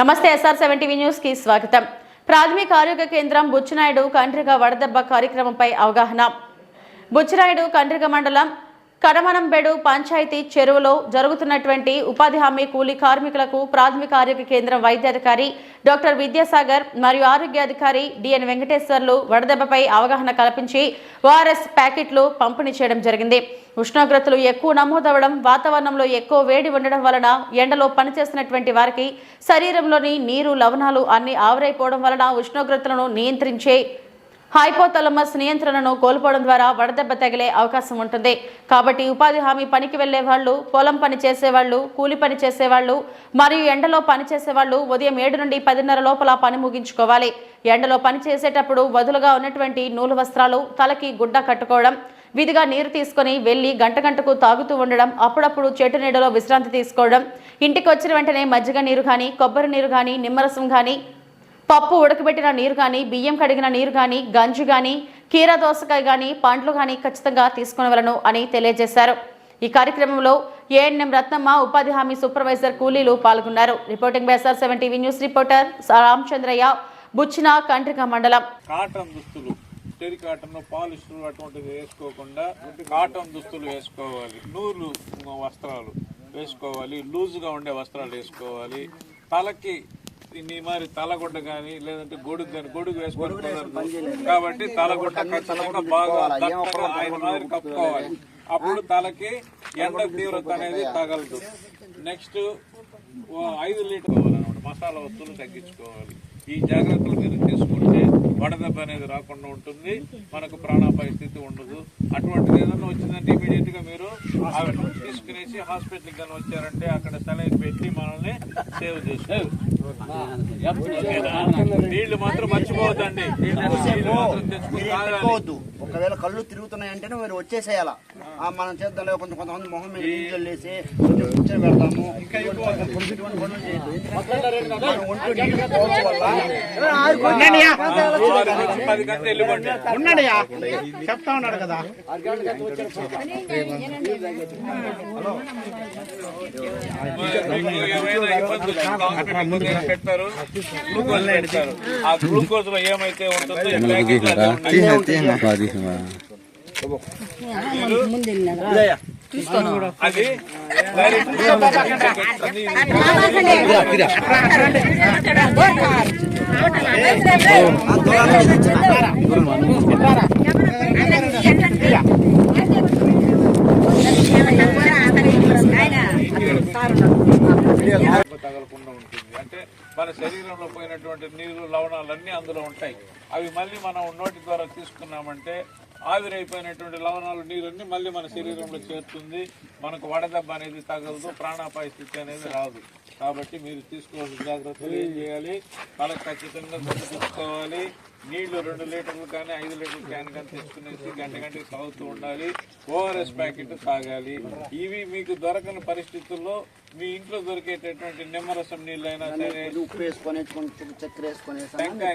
నమస్తే SR seven TV న్యూస్కి స్వాగతం. ప్రాథమిక ఆరోగ్య కేంద్రం బుచ్చినాయుడు కండ్రిగ వడదెబ్బ కార్యక్రమంపై అవగాహన. బుచ్చినాయుడు కండ్రిగ మండలం కడమనంబెడు పంచాయతీ చెరువులో జరుగుతున్నటువంటి ఉపాధి హామీ కూలీ కార్మికులకు ప్రాథమిక ఆరోగ్య కేంద్రం వైద్యాధికారి డాక్టర్ విద్యాసాగర్ మరియు ఆరోగ్యాధికారి డిఎన్ వెంకటేశ్వర్లు వడదెబ్బపై అవగాహన కల్పించి ఓఆర్ఎస్ ప్యాకెట్లు పంపిణీ చేయడం జరిగింది. ఉష్ణోగ్రతలు ఎక్కువ నమోదవడం వాతావరణంలో ఎక్కువ వేడి ఉండడం వలన ఎండలో పనిచేస్తున్నటువంటి వారికి శరీరంలోని నీరు లవణాలు అన్ని ఆవిరైపోవడం వలన ఉష్ణోగ్రతలను నియంత్రించే హైపోతలమస్ నియంత్రణను కోల్పోవడం ద్వారా వడదెబ్బ తగిలే అవకాశం ఉంటుంది. కాబట్టి ఉపాధి హామీ పనికి వెళ్ళే వాళ్ళు పొలం పని చేసేవాళ్ళు కూలి పని చేసేవాళ్ళు మరియు ఎండలో పని చేసేవాళ్ళు ఉదయం ఏడు నుండి పదిన్నర లోపల పని ముగించుకోవాలి. ఎండలో పని చేసేటప్పుడు వదులుగా ఉన్నటువంటి నూలు వస్త్రాలు తలకి గుడ్డ కట్టుకోవడం విధిగా నీరు తీసుకొని వెళ్ళి గంట గంటకు తాగుతూ ఉండడం అప్పుడప్పుడు చెట్టు నీడలో విశ్రాంతి తీసుకోవడం ఇంటికి వచ్చిన వెంటనే మజ్జిగ నీరు కానీ కొబ్బరి నీరు కానీ నిమ్మరసం కానీ పప్పు ఉడకబెట్టిన నీరు కానీ బియ్యం కడిగిన నీరు కానీ గంజు కానీ కీర దోసకాయ కానీ పండ్లు కానీ ఖచ్చితంగా తీసుకునవలను అని తెలియజేశారు. ఈ కార్యక్రమంలో ఏఎన్ఎం రత్నమ్మ ఉపాధి హామీ సూపర్వైజర్ కూలీలు పాల్గొన్నారు. Reporting బైఎస్ఆర్ seven TV news reporter Ramachandraiah బుచ్చిన కంట్రిక మండలం. కాటన్ దుస్తులు టెరి కాటన్ పాలిస్టర్ అటువంటిది వేసుకోకుండా కాటన్ దుస్తులు వేసుకోవాలి. నూలు వస్త్రాలు వేసుకోవాలి. లూజ్గా ఉండే వస్త్రాలు వేసుకోవాలి. తలకి నీ మరి తలగుడ్డ కానీ లేదంటే గొడుగు కానీ గొడుగు వేసుకోవాలి. కాబట్టి తలగుడ్డ ఖచ్చితంగా బాగా ఆయన మాదిరి కప్పుకోవాలి. అప్పుడు తలకి ఎండ తీవ్రత అనేది తగలదు. నెక్స్ట్ ఐదు లీటర్ కావాలన్నమాట మసాలా వస్తువులు తగ్గించుకోవాలి. ఈ జాగ్రత్తలు మీరు అనేది రాకుండా ఉంటుంది. మనకు ప్రాణాపాయ స్థితి ఉండదు. అటువంటిది ఏదైనా వచ్చిందంటే ఇమీడియట్గా మీరు తీసుకునేసి హాస్పిటల్కి కానీ వచ్చారంటే అక్కడ సెలైన్ పెట్టి మనల్ని సేవ్ ఓకేనా? నీళ్ళు మాత్రం మర్చిపోవద్దండి. ఒకవేళ కళ్ళు తిరుగుతున్నాయంటేనే మీరు వచ్చేసేయాల? మనం చేద్దాం. కొంత కొంతమంది మొహం మీద నీళ్ళు వేసి కొంచెం కూర్చొని పెడతాము. పది గంటలు వెళ్ళిపోండి ఉన్నాడయ్యా. చెప్తా ఉన్నాడు కదా. గ్లూకోజ్ పెడతారు ఆ గ్లూకోజ్లో ఏమైతే ఉంటుందో అదే డైరెక్ట్ తగలకుండా ఉంటుంది అంటే మన శరీరంలో పోయినటువంటి నీరు లవణాలన్నీ అందులో ఉంటాయి. అవి మళ్ళీ మనం నోటి ద్వారా తీసుకున్నామంటే ఆవిరైపోయినటువంటి లవణాలు నీరన్నీ మళ్ళీ మన శరీరంలో చేరుతుంది. మనకు వడదెబ్బ అనేది తగలదు ప్రాణాపాయ స్థితి అనేది రాదు. కాబట్టి మీరు తీసుకోవాల్సిన జాగ్రత్తలు ఏం చేయాలి? వాళ్ళకి ఖచ్చితంగా తీసుకోవాలి. తెచ్చుకోవాలి నీళ్ళు రెండు లీటర్లు కానీ ఐదు లీటర్లు క్యాన్ కానీ తెచ్చుకునేసి గంట గంటకి తాగుతూ ఉండాలి. ఓఆర్ఎస్ ప్యాకెట్ తాగాలి ఇవి మీకు దొరకని పరిస్థితుల్లో మీ ఇంట్లో దొరికేటటువంటి నిమ్మరసం నీళ్ళైనా సరే ఉప్పు వేసుకొని కొంచెం చక్కెర వేసుకొని టెంకాయ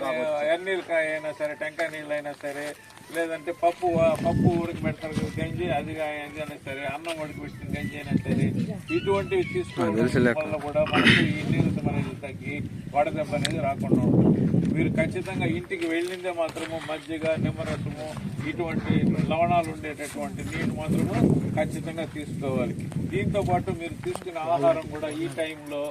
ఎన్నీరకాయ అయినా సరే టెంకాయ నీళ్ళు అయినా సరే లేదంటే పప్పు పప్పు ఉడకబెడతారు గంజి అది అయినా సరే అన్నం ఉడకబెట్టిన గంజి అయినా సరే ఇటువంటివి తీసుకోవడం వల్ల కూడా మనకు ఈ నీరసం అనేది తగ్గి వడదెబ్బ అనేది రాకుండా ఉంటుంది. మీరు ఖచ్చితంగా ఇంటికి వెళ్ళిందే మాత్రము మజ్జిగ నిమ్మరసము ఇటువంటి లవణాలు ఉండేటటువంటి నీళ్ళు మాత్రము ఖచ్చితంగా తీసుకోవాలి. దీంతో పాటు మీరు తీసుకునే ఆహారం కూడా ఈ టైంలో